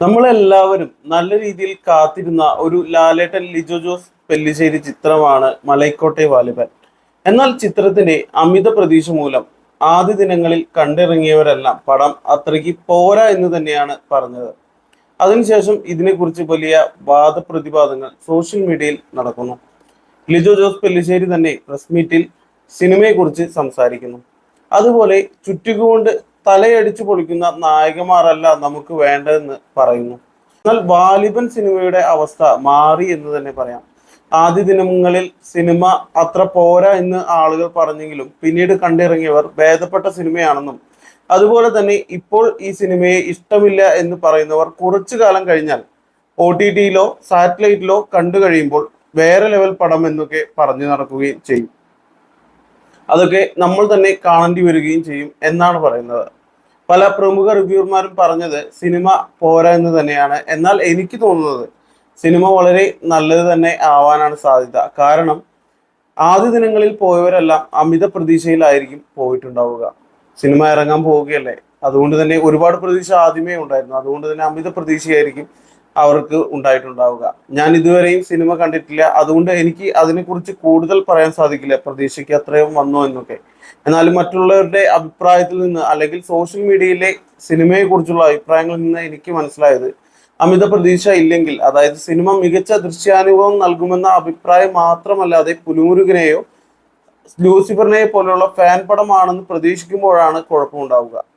നമ്മളെല്ലാവരും നല്ല രീതിയിൽ കാത്തിരുന്ന ഒരു ലാലേട്ടൻ ലിജോ ജോസ് പെല്ലിശ്ശേരി ചിത്രമാണ് മലൈക്കോട്ടെ വാലിബൻ. എന്നാൽ ചിത്രത്തിന്റെ അമിത പ്രതീക്ഷ മൂലം ആദ്യ ദിനങ്ങളിൽ കണ്ടിറങ്ങിയവരെല്ലാം പടം അത്രയ്ക്ക് പോരാ എന്ന് തന്നെയാണ് പറഞ്ഞത്. അതിനുശേഷം ഇതിനെക്കുറിച്ച് വലിയ വാദപ്രതിവാദങ്ങൾ സോഷ്യൽ മീഡിയയിൽ നടക്കുന്നു. ലിജോ ജോസ് പെല്ലിശ്ശേരി തന്നെ പ്രസ് മീറ്റിൽ സിനിമയെക്കുറിച്ച് സംസാരിക്കുന്നു. അതുപോലെ ചുറ്റുകൊണ്ട് തലയടിച്ചു പൊളിക്കുന്ന നായകന്മാരല്ല നമുക്ക് വേണ്ടതെന്ന് പറയുന്നു. എന്നാൽ വാലിബൻ സിനിമയുടെ അവസ്ഥ മാറി എന്ന് തന്നെ പറയാം. ആദ്യ ദിനങ്ങളിൽ സിനിമ അത്ര പോരാ എന്ന് ആളുകൾ പറഞ്ഞെങ്കിലും പിന്നീട് കണ്ടിറങ്ങിയവർ ഭേദപ്പെട്ട സിനിമയാണെന്നും അതുപോലെ തന്നെ ഇപ്പോൾ ഈ സിനിമയെ ഇഷ്ടമില്ല എന്ന് പറയുന്നവർ കുറച്ചു കാലം കഴിഞ്ഞാൽ ഒ ടി ടിയിലോ സാറ്റലൈറ്റിലോ കണ്ടു കഴിയുമ്പോൾ വേറെ ലെവൽ പടം എന്നൊക്കെ പറഞ്ഞു നടക്കുകയും ചെയ്യും. അതൊക്കെ നമ്മൾ തന്നെ കാണേണ്ടി വരികയും ചെയ്യും എന്നാണ് പറയുന്നത്. പല പ്രമുഖ റിവ്യൂർമാരും പറഞ്ഞത് സിനിമ പോരാ എന്ന് തന്നെയാണ്. എന്നാൽ എനിക്ക് തോന്നുന്നത് സിനിമ വളരെ നല്ലത് തന്നെ ആവാനാണ് സാധ്യത. കാരണം ആദ്യ ദിനങ്ങളിൽ പോയവരെല്ലാം അമിത പ്രതീക്ഷയിലായിരിക്കും പോയിട്ടുണ്ടാവുക. സിനിമ ഇറങ്ങാൻ പോവുകയല്ലേ? അതുകൊണ്ട് തന്നെ ഒരുപാട് പ്രതീക്ഷ ആദ്യമേ ഉണ്ടായിരുന്നു. അതുകൊണ്ട് തന്നെ അമിത പ്രതീക്ഷയായിരിക്കും അവർക്ക് ഉണ്ടായിട്ടുണ്ടാവുക. ഞാൻ ഇതുവരെയും സിനിമ കണ്ടിട്ടില്ല. അതുകൊണ്ട് എനിക്ക് അതിനെക്കുറിച്ച് കൂടുതൽ പറയാൻ സാധിക്കില്ല. പ്രതീക്ഷയ്ക്ക് അത്രയും വന്നോ എന്നൊക്കെ. എന്നാലും മറ്റുള്ളവരുടെ അഭിപ്രായത്തിൽ നിന്ന് അല്ലെങ്കിൽ സോഷ്യൽ മീഡിയയിലെ സിനിമയെക്കുറിച്ചുള്ള അഭിപ്രായങ്ങളിൽ നിന്ന് എനിക്ക് മനസ്സിലായത് അമിത പ്രതീക്ഷ ഇല്ലെങ്കിൽ അതായത് സിനിമ മികച്ച ദൃശ്യാനുഭവം നൽകുമെന്ന അഭിപ്രായം മാത്രമല്ലാതെ പുലുമുരുകനെയോ ലൂസിഫറിനെ പോലെയുള്ള ഫാൻ പടമാണെന്ന് പ്രതീക്ഷിക്കുമ്പോഴാണ് കുഴപ്പമുണ്ടാവുക.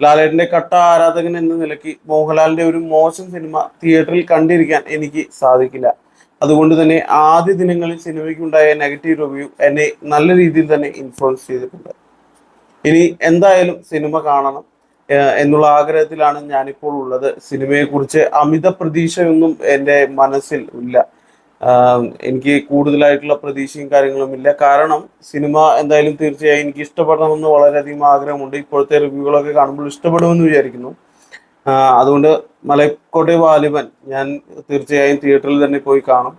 ലാലേട്ടന്റെ കട്ട ആരാധകൻ എന്ന നിലയ്ക്ക് മോഹൻലാലിന്റെ ഒരു മോശം സിനിമ തിയേറ്ററിൽ കണ്ടിരിക്കാൻ എനിക്ക് സാധിക്കില്ല. അതുകൊണ്ട് തന്നെ ആദ്യ ദിനങ്ങളിൽ സിനിമയ്ക്കുണ്ടായ നെഗറ്റീവ് റിവ്യൂ എന്നെ നല്ല രീതിയിൽ തന്നെ ഇൻഫ്ലുവൻസ് ചെയ്തിട്ടുണ്ട്. ഇനി എന്തായാലും സിനിമ കാണണം എന്നുള്ള ആഗ്രഹത്തിലാണ് ഞാനിപ്പോൾ ഉള്ളത്. സിനിമയെക്കുറിച്ച് അമിത പ്രതീക്ഷയൊന്നും എന്റെ മനസ്സിൽ ഇല്ല. എനിക്ക് കൂടുതലായിട്ടുള്ള പ്രതീക്ഷയും കാര്യങ്ങളും ഇല്ല. കാരണം സിനിമ എന്തായാലും തീർച്ചയായും എനിക്ക് ഇഷ്ടപ്പെടണമെന്ന് വളരെയധികം ആഗ്രഹമുണ്ട്. ഇപ്പോഴത്തെ റിവ്യൂകളൊക്കെ കാണുമ്പോൾ ഇഷ്ടപ്പെടുമെന്ന് വിചാരിക്കുന്നു. അതുകൊണ്ട് മലക്കോട്ടെ വാലിബൻ ഞാൻ തീർച്ചയായും തിയേറ്ററിൽ തന്നെ പോയി കാണും.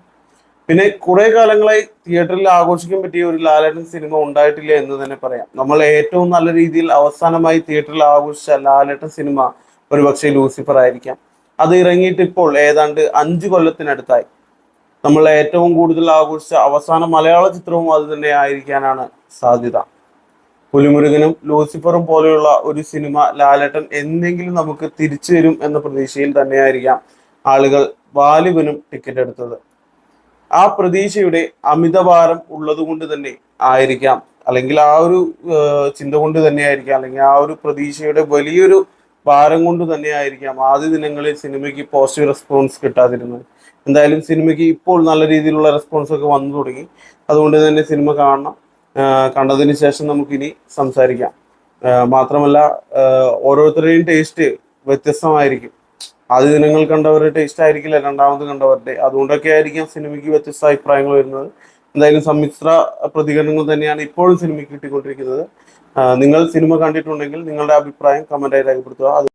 പിന്നെ കുറെ കാലങ്ങളായി തിയേറ്ററിൽ ആഘോഷിക്കാൻ പറ്റിയ ഒരു ലാലേട്ടൻ സിനിമ ഉണ്ടായിട്ടില്ല എന്ന് തന്നെ പറയാം. നമ്മൾ ഏറ്റവും നല്ല രീതിയിൽ അവസാനമായി തിയേറ്ററിൽ ആഘോഷിച്ച ലാലേട്ടൻ സിനിമ ഒരുപക്ഷെ ലൂസിഫർ ആയിരിക്കാം. അത് ഇറങ്ങിയിട്ട് ഇപ്പോൾ ഏതാണ്ട് അഞ്ചു കൊല്ലത്തിനടുത്തായി. നമ്മൾ ഏറ്റവും കൂടുതൽ ആഘോഷിച്ച അവസാന മലയാള ചിത്രവും അത് തന്നെ ആയിരിക്കാനാണ് സാധ്യത. പുലിമുരുകനും ലൂസിഫറും പോലെയുള്ള ഒരു സിനിമ ലാലേട്ടൻ എന്തെങ്കിലും നമുക്ക് തിരിച്ചു തരും എന്ന പ്രതീക്ഷയിൽ തന്നെയായിരിക്കാം ആളുകൾ വാലിബനും ടിക്കറ്റ് എടുത്തത്. ആ പ്രതീക്ഷയുടെ അമിതഭാരം ഉള്ളത് കൊണ്ട് തന്നെ ആയിരിക്കാം. അല്ലെങ്കിൽ ആ ഒരു ചിന്ത കൊണ്ട് തന്നെയായിരിക്കാം അല്ലെങ്കിൽ ആ ഒരു പ്രതീക്ഷയുടെ വലിയൊരു ഭാരം കൊണ്ട് തന്നെയായിരിക്കാം ആദ്യ ദിനങ്ങളിൽ സിനിമയ്ക്ക് പോസിറ്റീവ് റെസ്പോൺസ് കിട്ടാതിരുന്നത്. എന്തായാലും സിനിമയ്ക്ക് ഇപ്പോൾ നല്ല രീതിയിലുള്ള റെസ്പോൺസ് ഒക്കെ വന്നു തുടങ്ങി. അതുകൊണ്ട് തന്നെ സിനിമ കാണണം. കണ്ടതിന് ശേഷം നമുക്കിനി സംസാരിക്കാം. മാത്രമല്ല ഓരോരുത്തരുടെയും ടേസ്റ്റ് വ്യത്യസ്തമായിരിക്കും. ആദ്യ ദിനങ്ങൾ കണ്ടവരുടെ ടേസ്റ്റ് ആയിരിക്കില്ല രണ്ടാമത് കണ്ടവരുടെ. അതുകൊണ്ടൊക്കെ ആയിരിക്കാം സിനിമയ്ക്ക് വ്യത്യസ്ത അഭിപ്രായങ്ങൾ വരുന്നത്. എന്തായാലും സമ്മിശ്ര പ്രതികരണങ്ങൾ തന്നെയാണ് ഇപ്പോഴും സിനിമയ്ക്ക് കിട്ടിക്കൊണ്ടിരിക്കുന്നത്. നിങ്ങൾ സിനിമ കണ്ടിട്ടുണ്ടെങ്കിൽ നിങ്ങളുടെ അഭിപ്രായം കമന്റായി രേഖപ്പെടുത്തുക.